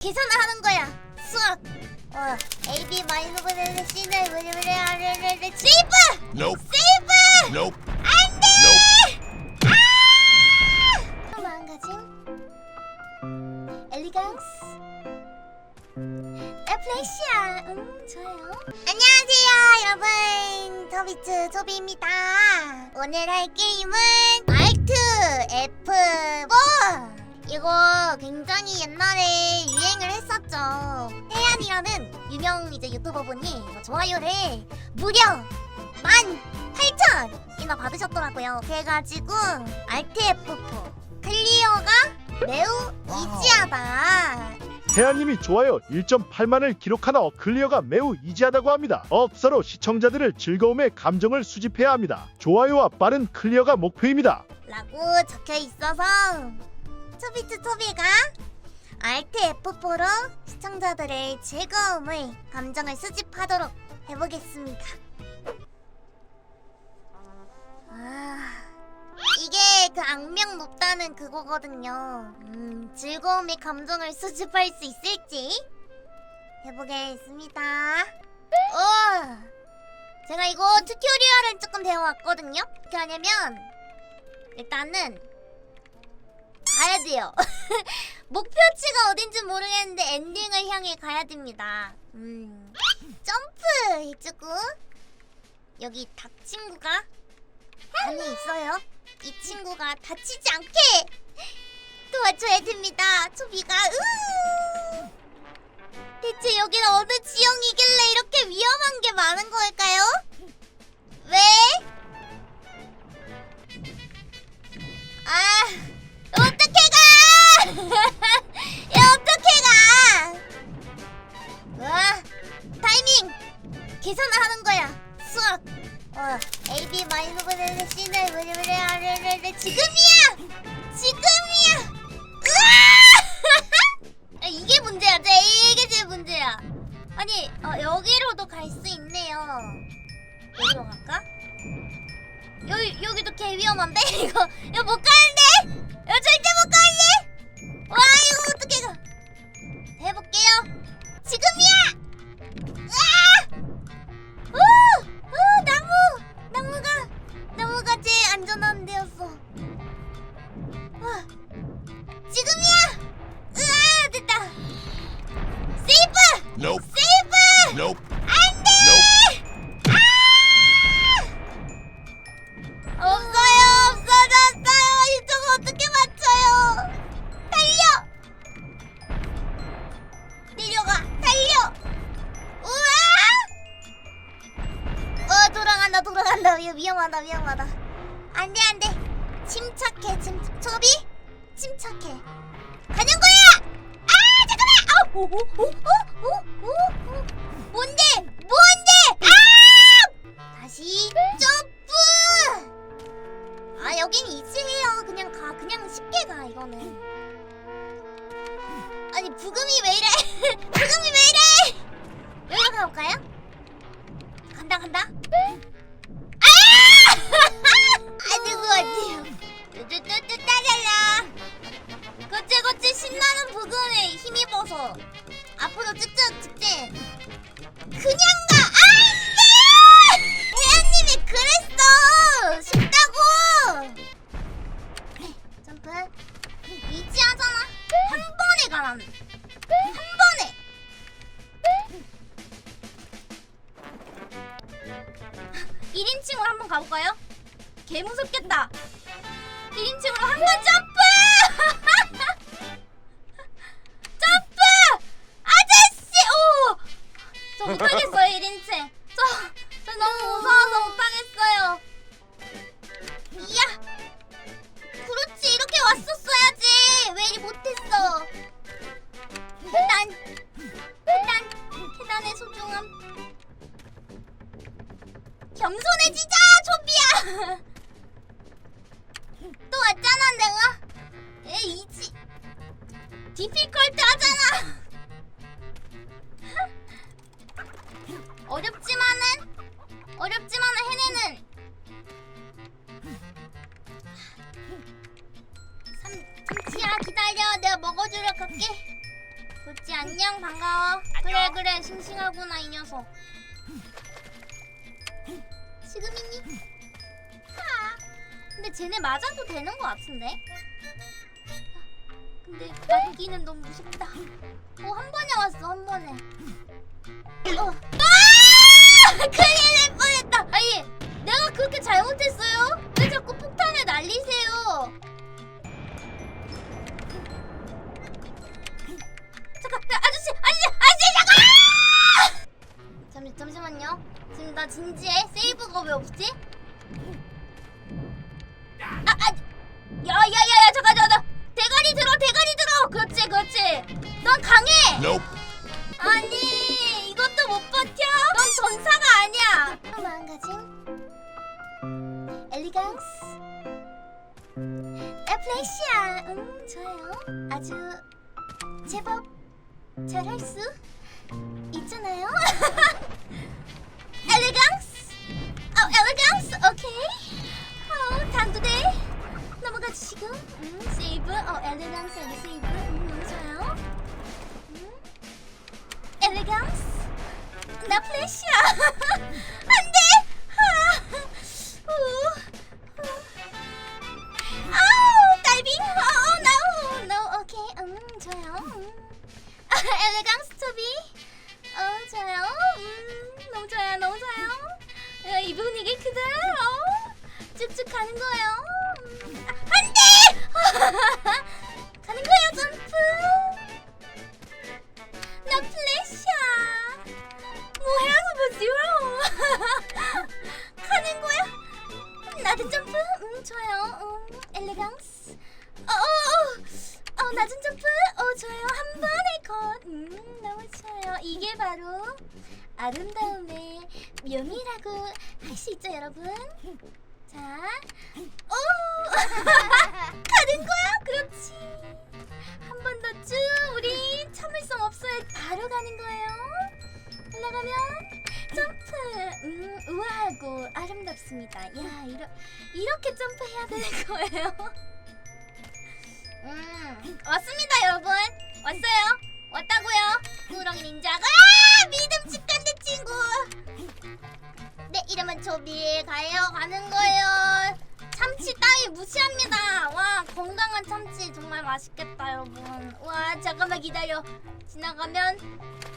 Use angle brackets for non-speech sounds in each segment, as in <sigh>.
계산을 하는 거야. 수학. 어, A, B 마이너스 C는 세이브! Nope. 세이브! Nope. 안 돼! Nope. 아! 마음가짐. 엘리강스. 에플레시아. 음, 좋아요. 안녕하세요, 여러분. 토비츠 토비입니다. 오늘 할 게임은 알트 F4. 이거 굉장히 옛날에 유행을 했었죠. 태연이라는 유명 이제 유튜버분이 이거 좋아요를 무려 18,000이나 받으셨더라고요. 그래가지고 F4 클리어가 매우 이지하다. 태아님이 좋아요 1.8만을 기록한 어 클리어가 매우 이지하다고 합니다. 업서로 시청자들을 즐거움의 감정을 수집해야 합니다. 좋아요와 빠른 클리어가 목표입니다. 라고 적혀 있어서 초비트 토비가 알트 F4로 시청자들의 즐거움을 감정을 수집하도록 해보겠습니다. 아 이게 그 악명 높다는 그거거든요. 음 즐거움의 감정을 수집할 수 있을지 해보겠습니다. 오 제가 이거 튜토리얼을 조금 배워왔거든요. 어떻게 하냐면 일단은 돼요. <laughs> 목표치가 어딘지 모르겠는데 엔딩을 향해 가야 됩니다. 음, 점프 해주고 여기 닭 친구가 안에 있어요. 이 친구가 다치지 않게 <laughs> 도와줘야 됩니다. 초비가 으 대체 여기는 어느 지형이길래 이렇게 오 오 오 오 번에 가라는. 한 번에. 일인칭으로 한번 가볼까요? 개 무섭겠다. 1인칭으로 한번점 디피컬트 하잖아 어렵지만은 어렵지만은 해내는 삼, 참치야 기다려 내가 먹어주러 갈게 좋지 안녕 반가워. 그래 그래 싱싱하구나 이 녀석. 지금이니? 아. 근데 쟤네 맞아도 되는 것 같은데? 아, 근데 맞기는 너무 무섭다. 어한 번에 왔어 한 번에. 어. 아! <laughs> 큰일 날 뻔했다. 아니 내가 그렇게 잘못했어요? 왜 자꾸 폭탄을 날리세요? 잠깐 야, 아저씨 아저씨 아저씨 잠깐! 잠시 잠시만요. 지금 나 진지해. 세이브가 왜 없지? 음 좋아요. 아주 제법 잘할 수 있잖아요. <laughs> 엘리강스. 어 엘리강스. 오케이. 어 단두대. 넘어가 주시고. 음 세이브. 어 엘리강스 여기 세이브. 음 너무 좋아요. 음. 엘레강스 나 플래시야 <laughs> 안 아, 엘레강스 토비? 어 좋아요? 음 너무 좋아요 너무 좋아요. 야, 이 분위기 어 쭉쭉 가는 거예요. 음. 아, 안돼! <laughs> 가는 거예요 점프! 나 플래시야. 뭐야 소보지요. <laughs> 가는 거야? 낮은 점프? 음 좋아요. 음 엘레강스. 어 어 어, 낮은 점프. 어 좋아요. 한 번에 컷 음 너무 좋아요. 이게 바로 아름다움의 묘미라고 할 수 있죠 여러분? 자. 오! <laughs> 가는 거야? 그렇지. 한 번 더 쭉. 우리 참을성 없어요. 바로 가는 거예요. 올라가면 점프. 음 우아하고 아름답습니다. 야 이러, 이렇게 점프해야 되는 <laughs> 거예요 음 왔습니다 여러분 왔어요 왔다고요 구렁이 닌자가 아 믿음직한데 친구 내 이름은 조비 가요 가는 거예요 참치 따위 무시합니다. 와 건강한 참치 정말 맛있겠다 여러분. 와 잠깐만 기다려. 지나가면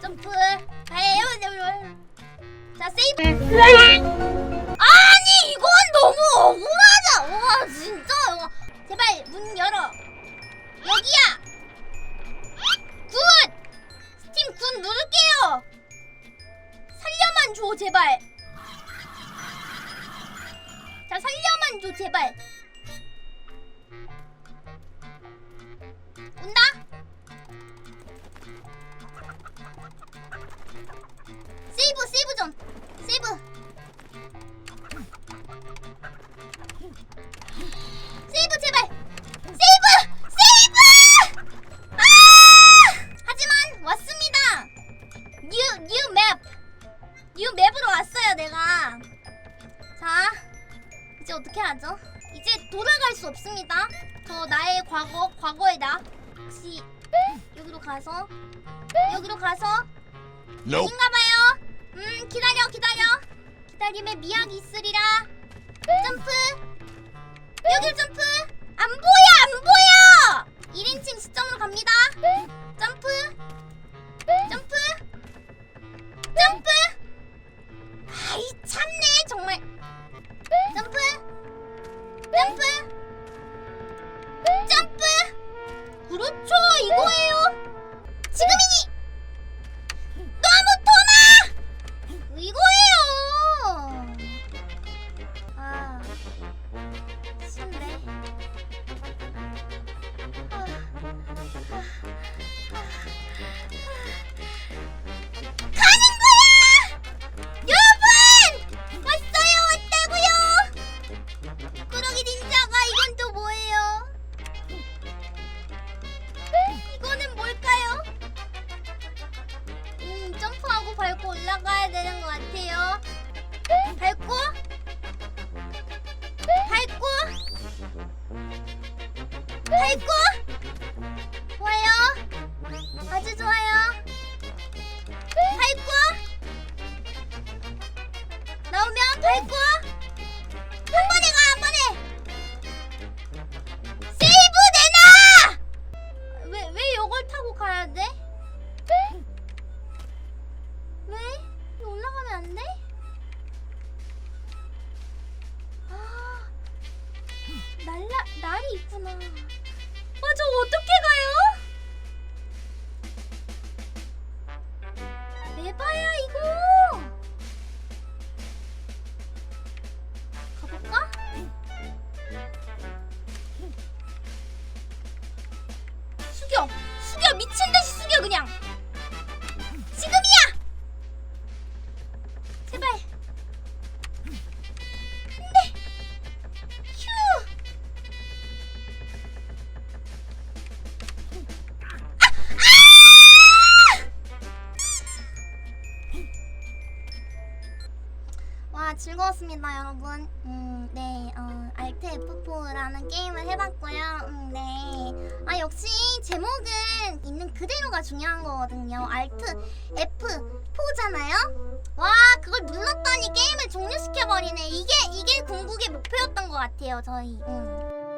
점프 가요 여러분. 자 세이브. 아니 이건 너무 억울하다. 와 진짜. 와. 제발 문 열어. 여기야. 굿. 스팀 굿 누를게요. 살려만 줘 제발. 자 살려만 줘 제발 온다 세이브 세이브 좀 세이브 세이브 과거, 과거의 나. 혹시 여기로 가서 여기로 가서 Nope. 인가봐요. 음 기다려 기다려. 기다림에 미학이 있으리라. 점프. 여기 점프. 안 보여 안 보여. 1인칭 시점으로 갑니다. 점프. 점프. 점프. 아이 참네 지금이니 밟고 올라가야 되는 것 같아요. 밟고 밟고 밟고 에바야 이거 와 즐거웠습니다 여러분. 음, 네 어, 알트 F4라는 게임을 해봤고요. 음, 네 아 역시 제목은 있는 그대로가 중요한 거거든요. 알트 F4잖아요? 와 그걸 눌렀더니 게임을 종료시켜버리네. 이게 이게 궁극의 목표였던 것 같아요 저희. 음.